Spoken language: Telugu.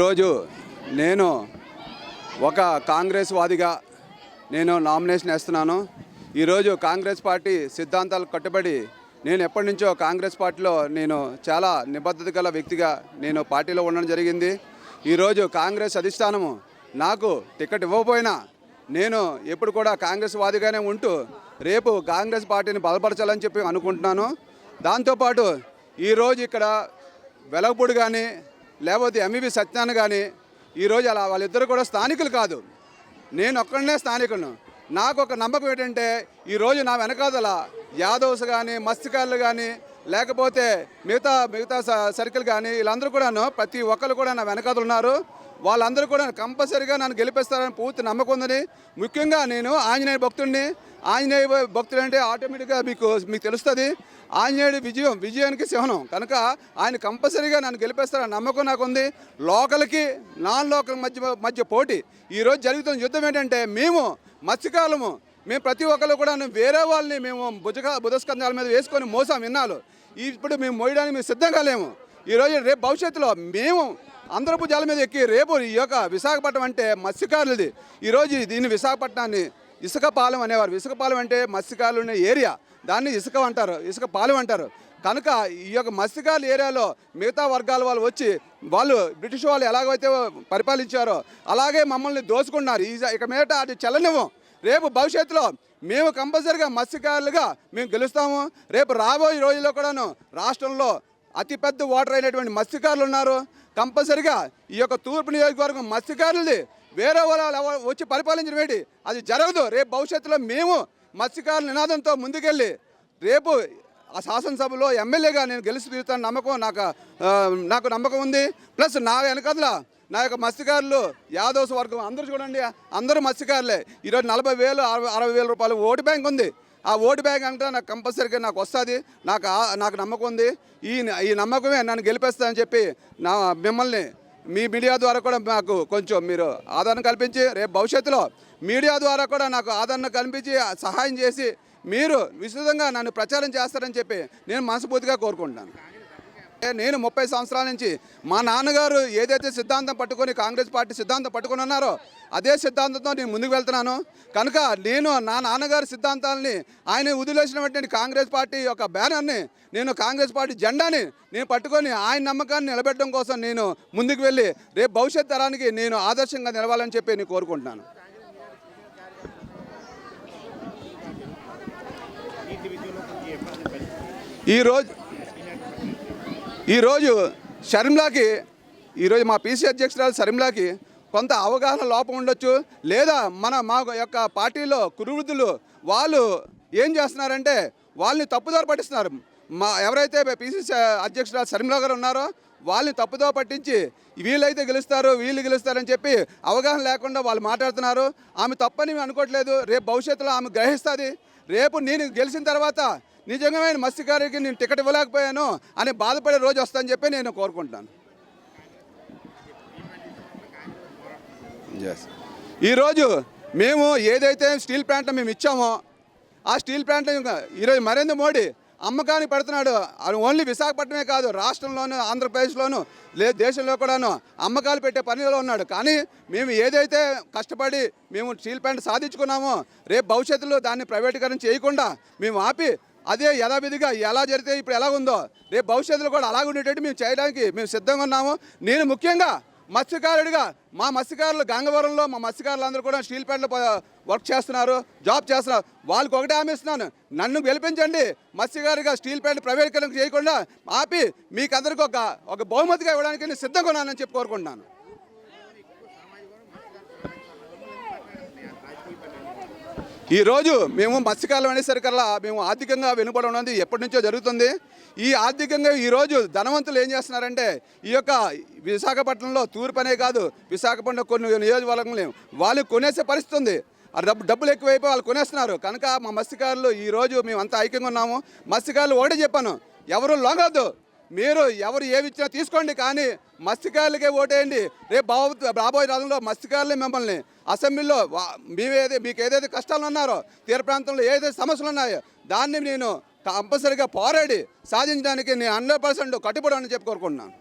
రోజు నేను ఒక కాంగ్రెస్ వాదిగా నేను నామినేషన్ వేస్తున్నాను. ఈరోజు కాంగ్రెస్ పార్టీ సిద్ధాంతాలు కట్టుబడి నేను ఎప్పటి నుంచో కాంగ్రెస్ పార్టీలో నేను చాలా నిబద్ధత గల వ్యక్తిగా నేను పార్టీలో ఉండడం జరిగింది. ఈరోజు కాంగ్రెస్ అధిష్టానము నాకు టికెట్ ఇవ్వకపోయినా నేను ఎప్పుడు కూడా కాంగ్రెస్ వాదిగానే ఉంటూ రేపు కాంగ్రెస్ పార్టీని బలపరచాలని చెప్పి అనుకుంటున్నాను. దాంతోపాటు ఈరోజు ఇక్కడ వెలగపూడి కానీ లేకపోతే ఎంవివి సత్యాన్ని కానీ ఈరోజు అలా వాళ్ళిద్దరు కూడా స్థానికులు కాదు. నేను ఒక్కడనే స్థానికులను నాకు ఒక నమ్మకం ఏంటంటే ఈరోజు నా వెనకాదల యాదవ్స్ కానీ మత్స్యకారులు కానీ లేకపోతే మిగతా మిగతా స- సర్కిల్ కానీ వీళ్ళందరూ కూడాను ప్రతి ఒక్కరు కూడా నా వెనకాదలు ఉన్నారు వాళ్ళందరూ కూడా కంపల్సరీగా నన్ను గెలిపిస్తారని పూర్తి నమ్మకం ఉందని. ముఖ్యంగా నేను ఆంజనేయ భక్తుడిని. ఆంజనేయ భక్తుడు అంటే ఆటోమేటిక్గా మీకు మీకు తెలుస్తుంది. ఆంజనేయుడి విజయం విజయానికి సింహనం కనుక ఆయన కంపల్సరీగా నన్ను గెలిపిస్తారని నమ్మకం నాకు ఉంది లోకల్కి నాన్ లోకల్ మధ్య మధ్య పోటీ. ఈరోజు జరుగుతున్న యుద్ధం ఏంటంటే మేము మత్స్యకాలము మేము ప్రతి ఒక్కరు కూడా వేరే వాళ్ళని మేము భుజక బుధస్కంధాల మీద వేసుకొని మోసాం విన్నాలు ఇప్పుడు మేము మోయడానికి మేము సిద్ధంగా లేము. ఈరోజు రేపు భవిష్యత్తులో మేము అందరూ భుజాల మీద ఎక్కి రేపు ఈ యొక్క విశాఖపట్నం అంటే మత్స్యకారులది. ఈరోజు దీన్ని విశాఖపట్నాన్ని ఇసుకపాలెం అనేవారు. ఇసుకపాలెం అంటే మత్స్యకారులు ఉన్న ఏరియా. దాన్ని ఇసుక అంటారు. ఇసుక పాలెం అంటారు. కనుక ఈ యొక్క మత్స్యకారుల ఏరియాలో మిగతా వర్గాల వాళ్ళు వచ్చి వాళ్ళు బ్రిటిష్ వాళ్ళు ఎలాగైతే పరిపాలించారో అలాగే మమ్మల్ని దోచుకున్నారు. ఈ ఇక మీదట అది చెల్లనివ్వం. రేపు భవిష్యత్తులో మేము కంపల్సరిగా మత్స్యకారులుగా మేము గెలుస్తాము. రేపు రాబోయే రోజుల్లో కూడాను రాష్ట్రంలో అతిపెద్ద ఓటర్ అయినటువంటి మత్స్యకారులు ఉన్నారు. కంపల్సరిగా ఈ యొక్క తూర్పు నియోజకవర్గం మత్స్యకారులది వేరే వాళ్ళు వచ్చి పరిపాలించడం ఏంటి? అది జరగదు. రేపు భవిష్యత్తులో మేము మత్స్యకారుల నినాదంతో ముందుకెళ్ళి రేపు ఆ శాసనసభలో ఎమ్మెల్యేగా నేను గెలిచి తీరుతాను నమ్మకం నాకు నాకు నమ్మకం ఉంది. ప్లస్ నా వెనకదల నా యొక్క మత్స్యకారులు యాదవ్స్ వర్గం అందరూ చూడండి అందరూ మత్స్యకారులే. ఈరోజు నలభై వేలు అరవై అరవై వేల రూపాయలు ఓటు బ్యాంక్ ఉంది. ఆ ఓటు బ్యాగ్ అంటే నాకు కంపల్సరీగా నాకు వస్తుంది. నాకు ఆ- నాకు నమ్మకం ఉంది. ఈ ఈ నమ్మకమే నన్ను గెలిపేస్తుందని చెప్పి నా మిమ్మల్ని మీ మీడియా ద్వారా కూడా నాకు కొంచెం మీరు ఆదరణ కల్పించి రేపు భవిష్యత్తులో మీడియా ద్వారా కూడా నాకు ఆదరణ కల్పించి సహాయం చేసి మీరు విస్తృతంగా నన్ను ప్రచారం చేస్తారని చెప్పి నేను మనస్ఫూర్తిగా కోరుకుంటున్నాను. నేను ముప్పై సంవత్సరాల నుంచి మా నాన్నగారు ఏదైతే సిద్ధాంతం పట్టుకొని కాంగ్రెస్ పార్టీ సిద్ధాంతం పట్టుకొని ఉన్నారో అదే సిద్ధాంతంతో నేను ముందుకు వెళ్తున్నాను. కనుక నేను నా నాన్నగారి సిద్ధాంతాలని ఆయన వదిలేసినటువంటి కాంగ్రెస్ పార్టీ యొక్క బ్యానర్ని నేను కాంగ్రెస్ పార్టీ జెండాని నేను పట్టుకొని ఆయన నమ్మకాన్ని నిలబెట్టడం కోసం నేను ముందుకు వెళ్ళి రేపు భవిష్యత్ తరానికి నేను ఆదర్శంగా నిలవాలని చెప్పి నేను కోరుకుంటున్నాను. ఈరోజు ఈరోజు షర్మిలాకి ఈరోజు మా పీసీ అధ్యక్షురాలు షర్మిలాకి కొంత అవగాహన లోపం ఉండొచ్చు. లేదా మన మా యొక్క పార్టీలో కురువృద్ధులు వాళ్ళు ఏం చేస్తున్నారంటే వాళ్ళని తప్పుదారి పట్టిస్తున్నారు. మా ఎవరైతే పీసీసీ అధ్యక్షురాలు షర్మిలా గారు ఉన్నారో వాళ్ళని తప్పుదో పట్టించి వీళ్ళైతే గెలుస్తారు వీళ్ళు గెలుస్తారని చెప్పి అవగాహన లేకుండా వాళ్ళు మాట్లాడుతున్నారు. ఆమె తప్పని అనుకోవట్లేదు. రేపు భవిష్యత్తులో ఆమె గ్రహిస్తుంది. రేపు నేను గెలిచిన తర్వాత నిజంగా మత్స్యకారికి నేను టికెట్ ఇవ్వలేకపోయాను అని బాధపడే రోజు వస్తుందని చెప్పి నేను కోరుకుంటాను ఎస్ ఈరోజు మేము ఏదైతే స్టీల్ ప్లాంట్ మేము ఇచ్చామో ఆ స్టీల్ ప్లాంట్ ఈరోజు నరేంద్ర మోడీ అమ్మకానికి పెడుతున్నాడు. ఓన్లీ విశాఖపట్నమే కాదు రాష్ట్రంలోను ఆంధ్రప్రదేశ్లోను లే దేశంలో కూడాను అమ్మకాలు పెట్టే పనిలో ఉన్నాడు. కానీ మేము ఏదైతే కష్టపడి మేము స్టీల్ ప్లాంట్ సాధించుకున్నామో రేపు భవిష్యత్తులో దాన్ని ప్రైవేటీకరణ చేయకుండా మేము ఆపి అదే యథావిధిగా ఎలా జరిగితే ఇప్పుడు ఎలా ఉందో రేపు భవిష్యత్తులో కూడా అలాగ ఉండేటట్టు మేము చేయడానికి మేము సిద్ధంగా ఉన్నాము. నేను ముఖ్యంగా మత్స్యకారుడిగా మా మత్స్యకారులు గంగవరంలో మా మత్స్యకారులు అందరూ కూడా స్టీల్ ప్లాంట్లో వర్క్ చేస్తున్నారు జాబ్ చేస్తున్నారు. వాళ్ళకి ఒకటే హామీ ఇస్తున్నాను. నన్ను గెలిపించండి. మత్స్యకారుగా స్టీల్ ప్లాంట్ ప్రైవేటీకరణ చేయకుండా ఆపి మీకందరికీ ఒక ఒక బహుమతిగా ఇవ్వడానికి నేను సిద్ధంగా ఉన్నానని చెప్పి కోరుకుంటున్నాను. ఈరోజు మేము మత్స్యకాలం అనేసరికల్లా మేము ఆర్థికంగా వెనుకబడి ఉన్నది. ఎప్పటి నుంచో జరుగుతుంది. ఈ ఆర్థికంగా ఈరోజు ధనవంతులు ఏం చేస్తున్నారంటే ఈ యొక్క విశాఖపట్నంలో తూర్పు అనే కాదు విశాఖపట్నం కొన్ని నియోజకవర్గం వాళ్ళు కొనేసే పరిస్థితి ఉంది. ఆ డబ్బు డబ్బులు ఎక్కువైపోయి వాళ్ళు కొనేస్తున్నారు. కనుక మా మత్స్యకారులు ఈరోజు మేము అంత ఐక్యంగా ఉన్నాము. మత్స్యకారులు ఒకటే చెప్పాను ఎవరు లొంగొద్దు. మీరు ఎవరు ఏమిచ్చినా తీసుకోండి కానీ మత్స్యకారులకే ఓటేయండి. రేపు బాబు రాబోయే రోజుల్లో మత్స్యకారులే మిమ్మల్ని. అసెంబ్లీలో మీవేది మీవేదే మీకు ఏదైతే కష్టాలు ఉన్నారో తీర ప్రాంతంలో ఏదైతే సమస్యలు ఉన్నాయో దాన్ని నేను కంపల్సరీగా పోరాడి సాధించడానికి నేను హండ్రెడ్ పర్సెంట్ కట్టుబడి అని చెప్పి కోరుకుంటున్నాను.